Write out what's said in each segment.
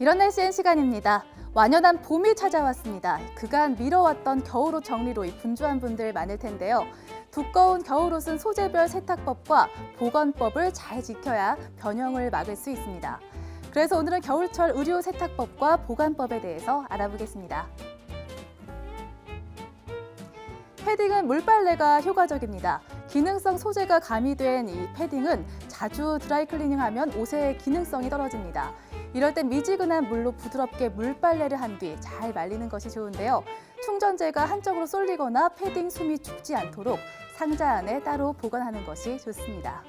이런 날씨엔 시간입니다. 완연한 봄이 찾아왔습니다. 그간 미뤄왔던 겨울옷 정리로 이 분주한 분들 많을 텐데요. 두꺼운 겨울옷은 소재별 세탁법과 보관법을 잘 지켜야 변형을 막을 수 있습니다. 그래서 오늘은 겨울철 의류 세탁법과 보관법에 대해서 알아보겠습니다. 패딩은 물빨래가 효과적입니다. 기능성 소재가 가미된 이 패딩은 자주 드라이클리닝하면 옷의 기능성이 떨어집니다. 이럴 땐 미지근한 물로 부드럽게 물빨래를 한 뒤 잘 말리는 것이 좋은데요. 충전재가 한쪽으로 쏠리거나 패딩 숨이 죽지 않도록 상자 안에 따로 보관하는 것이 좋습니다.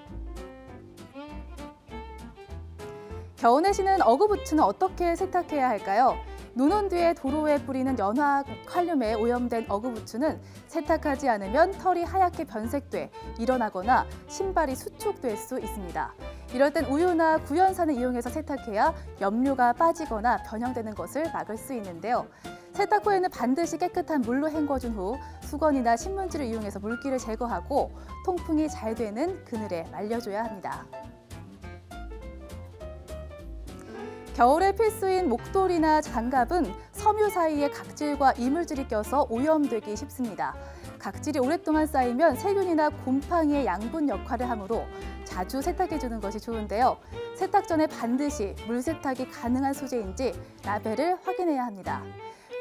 겨울에 신은 어그 부츠는 어떻게 세탁해야 할까요? 눈온 뒤에 도로에 뿌리는 연화 칼륨에 오염된 어그부츠는 세탁하지 않으면 털이 하얗게 변색돼 일어나거나 신발이 수축될 수 있습니다. 이럴 땐 우유나 구연산을 이용해서 세탁해야 염료가 빠지거나 변형되는 것을 막을 수 있는데요. 세탁 후에는 반드시 깨끗한 물로 헹궈준 후 수건이나 신문지를 이용해서 물기를 제거하고 통풍이 잘 되는 그늘에 말려줘야 합니다. 겨울에 필수인 목도리나 장갑은 섬유 사이에 각질과 이물질이 껴서 오염되기 쉽습니다. 각질이 오랫동안 쌓이면 세균이나 곰팡이의 양분 역할을 하므로 자주 세탁해주는 것이 좋은데요. 세탁 전에 반드시 물 세탁이 가능한 소재인지 라벨을 확인해야 합니다.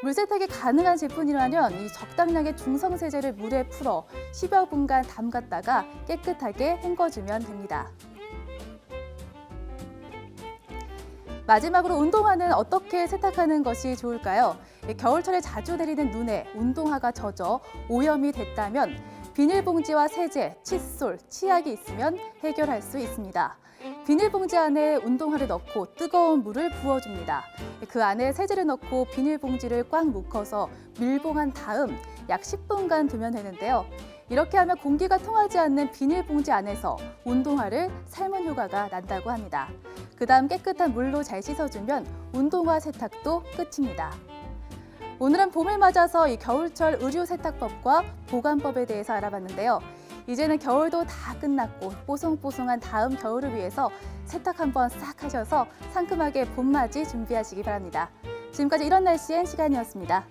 물 세탁이 가능한 제품이라면 이 적당량의 중성 세제를 물에 풀어 10여 분간 담갔다가 깨끗하게 헹궈주면 됩니다. 마지막으로 운동화는 어떻게 세탁하는 것이 좋을까요? 겨울철에 자주 내리는 눈에 운동화가 젖어 오염이 됐다면 비닐봉지와 세제, 칫솔, 치약이 있으면 해결할 수 있습니다. 비닐봉지 안에 운동화를 넣고 뜨거운 물을 부어줍니다. 그 안에 세제를 넣고 비닐봉지를 꽉 묶어서 밀봉한 다음 약 10분간 두면 되는데요. 이렇게 하면 공기가 통하지 않는 비닐봉지 안에서 운동화를 삶은 효과가 난다고 합니다. 그 다음 깨끗한 물로 잘 씻어주면 운동화 세탁도 끝입니다. 오늘은 봄을 맞아서 이 겨울철 의류 세탁법과 보관법에 대해서 알아봤는데요. 이제는 겨울도 다 끝났고 뽀송뽀송한 다음 겨울을 위해서 세탁 한번 싹 하셔서 상큼하게 봄맞이 준비하시기 바랍니다. 지금까지 이런 날씨엔 시간이었습니다.